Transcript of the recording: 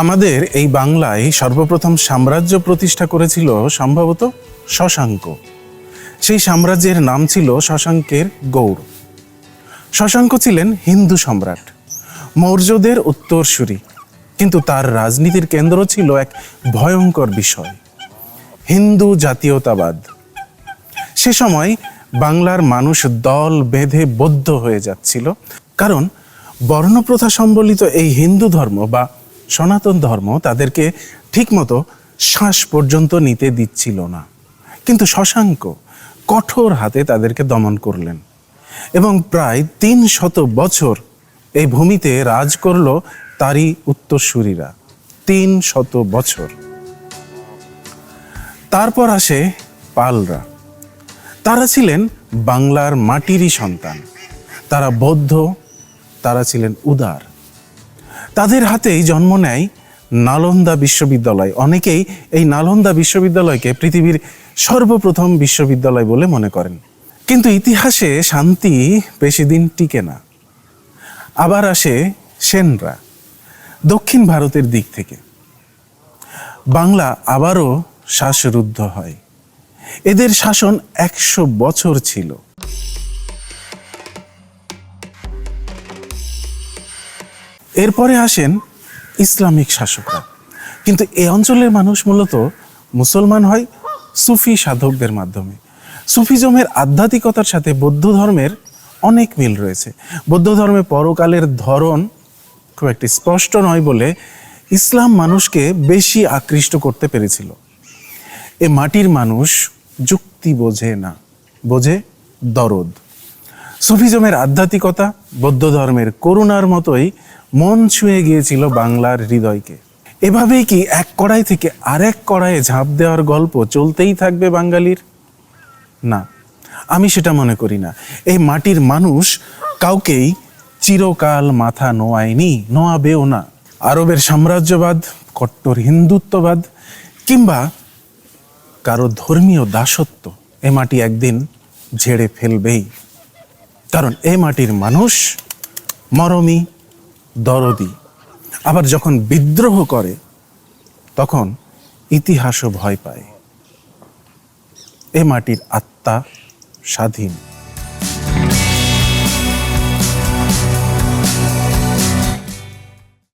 আমাদের এই বাংলায় সর্বপ্রথম সাম্রাজ্য প্রতিষ্ঠা করেছিল সম্ভবত শশাঙ্ক। সেই সাম্রাজ্যের নাম ছিল শশাঙ্কের গৌড়। শশাঙ্ক ছিলেন হিন্দু সম্রাট, মৌর্যদের উত্তরসূরি, কিন্তু তার রাজনীতির কেন্দ্র ছিল এক ভয়ঙ্কর বিষয়, হিন্দু জাতীয়তাবাদ। সে সময় বাংলার মানুষ দল বেঁধে বদ্ধ হয়ে যাচ্ছিল, কারণ বর্ণপ্রথা সম্বলিত এই হিন্দু ধর্ম বা সনাতন ধর্ম তাদেরকে ঠিকমতো শ্বাস পর্যন্ত নিতে দিচ্ছিল না। কিন্তু শশাঙ্ক কঠোর হাতে তাদেরকে দমন করলেন এবং প্রায় তিন শত বছর এই ভূমিতে রাজ করল তারই উত্তরসূরিরা। তিন শত বছর। তারপর আসে পালরা। তারা ছিলেন বাংলার মাটিরই সন্তান। তারা বৌদ্ধ, তারা ছিলেন উদার। তাদের হাতেই জন্ম নেয় নালন্দা বিশ্ববিদ্যালয়। অনেকেই এই নালন্দা বিশ্ববিদ্যালয়কে পৃথিবীর সর্বপ্রথম বিশ্ববিদ্যালয় বলে মনে করেন। কিন্তু ইতিহাসে শান্তি বেশি দিন টিকে না। আবার আসে সেনরা, দক্ষিণ ভারতের দিক থেকে। বাংলা আবারও শ্বাসরুদ্ধ হয়। এদের শাসন একশো বছর ছিল। এরপরে আসেন ইসলামিক শাসকরা। কিন্তু এই অঞ্চলের মানুষ মূলত মুসলমান হয় সুফি সাধকদের মাধ্যমে। সুফিজমের আধ্যাত্মিকতার সাথে বৌদ্ধ ধর্মের অনেক মিল রয়েছে। বৌদ্ধ ধর্মে পরকালের ধরন খুব একটি স্পষ্ট নয় বলে ইসলাম মানুষকে বেশি আকৃষ্ট করতে পেরেছিল। এ মাটির মানুষ যুক্তি বোঝে না, বোঝে দরদ। সুফিজমের আধ্যাত্মিকতা, বৌদ্ধ ধর্মের করুণার মতোই মন ছুঁয়ে গিয়েছিল বাংলার হৃদয়কে। এভাবেই কি এক কড়াই থেকে আরেক কড়াইয়ে ঝাঁপ দেওয়ার গল্প চলতেই থাকবে বাঙালির? না, আমি সেটা মনে করি না। এই মাটির মানুষ কাউকেই চিরকাল মাথা নোয়ায়নি, নোয়াবেও না। আরবের সাম্রাজ্যবাদ, কট্টর হিন্দুত্ববাদ, কিংবা কারও ধর্মীয় দাসত্ব এ মাটি একদিন ঝেড়ে ফেলবেই। কারণ এ মাটির মানুষ মরমি, দরদি। আবার যখন বিদ্রোহ করে, তখন ইতিহাসও ভয় পায়। এ মাটির আত্মা স্বাধীন।